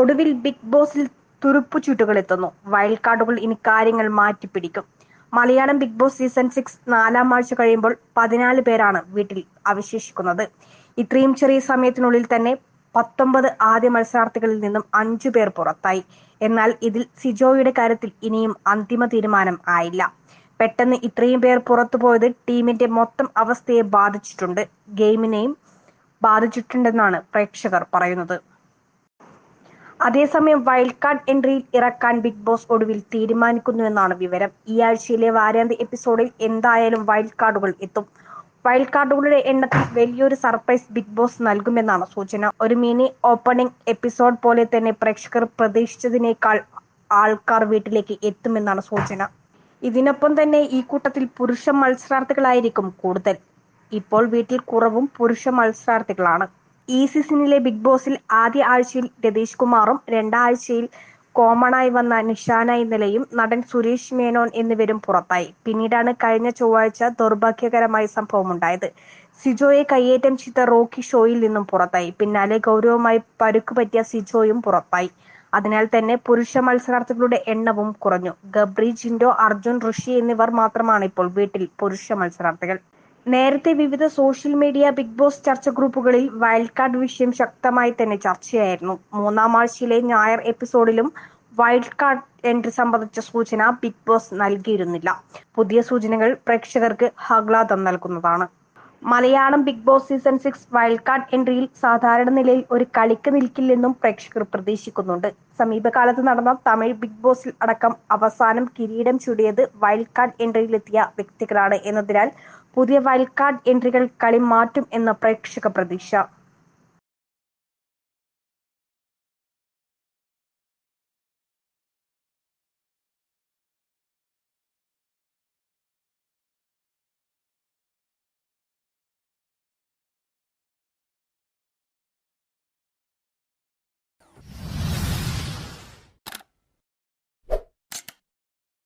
ഒടുവിൽ ബിഗ് ബോസിൽ തുറുപ്പുചീട്ടുകളെത്തുന്നു വൈൽഡ് കാർഡുകൾ ഇനി കാര്യങ്ങൾ മാറ്റിപ്പിടിക്കും. Malayalam big boss season six നാലാം ആഴ്ച കഴിയുമ്പോൾ പതിനാല് പേരാണ് വീട്ടിൽ അവശേഷിക്കുന്നത്. ഇത്രയും ചെറിയ സമയത്തിനുള്ളിൽ തന്നെ പത്തൊമ്പത് ആദ്യ മത്സരാർത്ഥികളിൽ നിന്നും അഞ്ചു പേർ പുറത്തായി. എന്നാൽ ഇതിൽ സിജോയുടെ കാര്യത്തിൽ ഇനിയും അന്തിമ തീരുമാനം ആയില്ല. പെട്ടെന്ന് ഇത്രയും പേർ പുറത്തുപോയത് ടീമിന്റെ മൊത്തം അവസ്ഥയെ ബാധിച്ചിട്ടുണ്ട്. ഗെയിമിനെയും ബാധിച്ചിട്ടുണ്ടെന്നാണ് പ്രേക്ഷകർ പറയുന്നത്. അതേസമയം വൈൽഡ് കാർഡ് എൻട്രിയിൽ ഇറക്കാൻ ബിഗ് ബോസ് ഒടുവിൽ തീരുമാനിക്കുന്നുവെന്നാണ് വിവരം. ഈ ആഴ്ചയിലെ വാരാന്ത്യ എപ്പിസോഡിൽ എന്തായാലും വൈൽഡ് കാർഡുകൾ എത്തും. വൈൽഡ് കാർഡുകളുടെ എണ്ണത്തിൽ വലിയൊരു സർപ്രൈസ് ബിഗ് ബോസ് നൽകുമെന്നാണ് സൂചന. ഒരു മിനി ഓപ്പണിംഗ് എപ്പിസോഡ് പോലെ തന്നെ പ്രേക്ഷകർ പ്രതീക്ഷിച്ചതിനേക്കാൾ ആൾക്കാർ വീട്ടിലേക്ക് എത്തുമെന്നാണ് സൂചന. ഇതിനൊപ്പം തന്നെ ഈ കൂട്ടത്തിൽ പുരുഷ മത്സരാർത്ഥികളായിരിക്കും കൂടുതൽ. ഇപ്പോൾ വീട്ടിൽ കുറവും പുരുഷ മത്സരാർത്ഥികളാണ്. ഈ സീസണിലെ ബിഗ് ബോസിൽ ആദ്യ ആഴ്ചയിൽ രതീഷ് കുമാറും രണ്ടാഴ്ചയിൽ കോമണായി വന്ന നിഷാന നിലയും നടൻ സുരേഷ് മേനോൻ എന്നിവരും പുറത്തായി. പിന്നീടാണ് കഴിഞ്ഞ ചൊവ്വാഴ്ച ദൗർഭാഗ്യകരമായ സംഭവമുണ്ടായത്. സിജോയെ കയ്യേറ്റം ചെയ്ത റോക്കി ഷോയിൽ നിന്നും പുറത്തായി. പിന്നാലെ ഗൗരവമായി പരുക്ക് പറ്റിയ സിജോയും പുറത്തായി. അതിനാൽ തന്നെ പുരുഷ മത്സരാർത്ഥികളുടെ എണ്ണവും കുറഞ്ഞു. ഗബ്രി ജിൻഡോ അർജുൻ ഋഷി എന്നിവർ മാത്രമാണ് ഇപ്പോൾ വീട്ടിൽ പുരുഷ മത്സരാർത്ഥികൾ. നേരത്തെ വിവിധ സോഷ്യൽ മീഡിയ ബിഗ് ബോസ് ചർച്ച ഗ്രൂപ്പുകളിൽ വൈൽഡ് കാർഡ് വിഷയം ശക്തമായി തന്നെ ചർച്ചയായിരുന്നു. മൂന്നാം ആഴ്ചയിലെ ഞായർ എപ്പിസോഡിലും വൈൽഡ് കാർഡ് എൻട്രി സംബന്ധിച്ച സൂചന ബിഗ് ബോസ് നൽകിയിരുന്നില്ല. പുതിയ സൂചനകൾ പ്രേക്ഷകർക്ക് ആഹ്ലാദം നൽകുന്നതാണ്. Malayalam big boss season six wild card എൻട്രിയിൽ സാധാരണ നിലയിൽ ഒരു കളിക്ക് നിൽക്കില്ലെന്നും പ്രേക്ഷകർ പ്രതീക്ഷിക്കുന്നുണ്ട്. സമീപകാലത്ത് നടന്ന തമിഴ് ബിഗ് ബോസിൽ അടക്കം അവസാനം കിരീടം ചൂടിയത് വൈൽഡ് കാർഡ് എൻട്രിയിലെത്തിയ വ്യക്തികളാണ്. എന്നതിനാൽ പുതിയ വൈൽഡ് കാർഡ് എൻട്രികൾ കളി മാറ്റും എന്ന പ്രേക്ഷക പ്രതീക്ഷ.